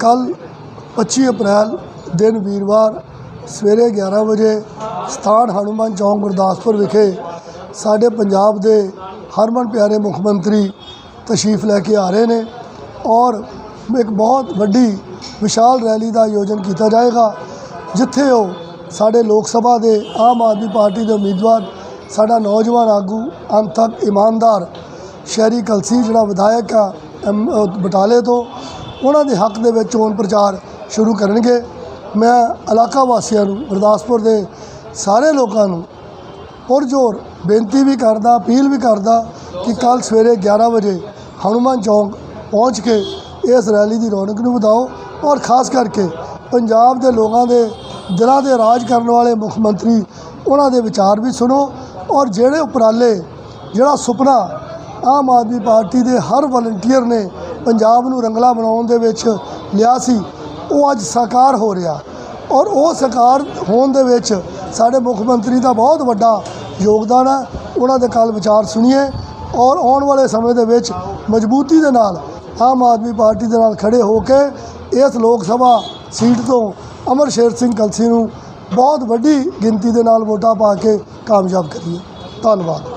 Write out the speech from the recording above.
ਕੱਲ 25 ਅਪ੍ਰੈਲ ਦਿਨ ਵੀਰਵਾਰ ਸਵੇਰੇ 11 ਵਜੇ ਸਥਾਨ ਹਨੂੰਮਾਨ ਚੌਂਕ ਗੁਰਦਾਸਪੁਰ ਵਿਖੇ ਸਾਡੇ ਪੰਜਾਬ ਦੇ ਹਰਮਨ ਪਿਆਰੇ ਮੁੱਖ ਮੰਤਰੀ ਤਸ਼ਰੀਫ ਲੈ ਕੇ ਆ ਰਹੇ ਨੇ ਔਰ ਇੱਕ ਬਹੁਤ ਵੱਡੀ ਵਿਸ਼ਾਲ ਰੈਲੀ ਦਾ ਆਯੋਜਨ ਕੀਤਾ ਜਾਏਗਾ, ਜਿੱਥੇ ਉਹ ਸਾਡੇ ਲੋਕ ਸਭਾ ਦੇ ਆਮ ਆਦਮੀ ਪਾਰਟੀ ਦੇ ਉਮੀਦਵਾਰ, ਸਾਡਾ ਨੌਜਵਾਨ ਆਗੂ, ਅੰਤਕ ਇਮਾਨਦਾਰ ਸ਼ਹਿਰੀ ਕਲਸੀ, ਜਿਹੜਾ ਵਿਧਾਇਕ ਆ ਐਮ- ਬਟਾਲੇ ਤੋਂ ਉਹਨਾਂ ਦੇ ਹੱਕ ਦੇ ਵਿੱਚ ਚੋਣ ਪ੍ਰਚਾਰ ਸ਼ੁਰੂ ਕਰਨਗੇ। ਮੈਂ ਇਲਾਕਾ ਵਾਸੀਆਂ ਨੂੰ, ਗੁਰਦਾਸਪੁਰ ਦੇ ਸਾਰੇ ਲੋਕਾਂ ਨੂੰ ਪੁਰਜੋਰ ਬੇਨਤੀ ਵੀ ਕਰਦਾ, ਅਪੀਲ ਵੀ ਕਰਦਾ ਕਿ ਕੱਲ ਸਵੇਰੇ 11 ਵਜੇ ਹਨੂੰਮਾਨ ਚੌਂਕ ਪਹੁੰਚ ਕੇ ਇਸ ਰੈਲੀ ਦੀ ਰੌਣਕ ਨੂੰ ਵਧਾਓ ਔਰ ਖਾਸ ਕਰਕੇ ਪੰਜਾਬ ਦੇ ਲੋਕਾਂ ਦੇ ਦਿਲਾਂ ਦੇ ਰਾਜ ਕਰਨ ਵਾਲੇ ਮੁੱਖ ਮੰਤਰੀ ਉਹਨਾਂ ਦੇ ਵਿਚਾਰ ਵੀ ਸੁਣੋ ਔਰ ਜਿਹੜੇ ਉਪਰਾਲੇ, ਜਿਹੜਾ ਸੁਪਨਾ ਆਮ ਆਦਮੀ ਪਾਰਟੀ ਦੇ ਹਰ ਵਲੰਟੀਅਰ ਨੇ ਪੰਜਾਬ ਨੂੰ ਰੰਗਲਾ ਬਣਾਉਣ ਦੇ ਵਿੱਚ ਲਿਆ ਸੀ, ਉਹ ਅੱਜ ਸਾਕਾਰ ਹੋ ਰਿਹਾ। ਔਰ ਉਹ ਸਾਕਾਰ ਹੋਣ ਦੇ ਵਿੱਚ ਸਾਡੇ ਮੁੱਖ ਮੰਤਰੀ ਦਾ ਬਹੁਤ ਵੱਡਾ ਯੋਗਦਾਨ ਹੈ। ਉਹਨਾਂ ਦੇ ਕੱਲ ਵਿਚਾਰ ਸੁਣੀਏ ਔਰ ਆਉਣ ਵਾਲੇ ਸਮੇਂ ਦੇ ਵਿੱਚ ਮਜ਼ਬੂਤੀ ਦੇ ਨਾਲ ਆਮ ਆਦਮੀ ਪਾਰਟੀ ਦੇ ਨਾਲ ਖੜੇ ਹੋ ਕੇ ਇਸ ਲੋਕ ਸਭਾ ਸੀਟ ਤੋਂ ਅਮਰ ਸ਼ੇਰ ਸਿੰਘ ਕਲਸੀ ਨੂੰ ਬਹੁਤ ਵੱਡੀ ਗਿਣਤੀ ਦੇ ਨਾਲ ਵੋਟਾਂ ਪਾ ਕੇ ਕਾਮਯਾਬ ਕਰੀਏ। ਧੰਨਵਾਦ।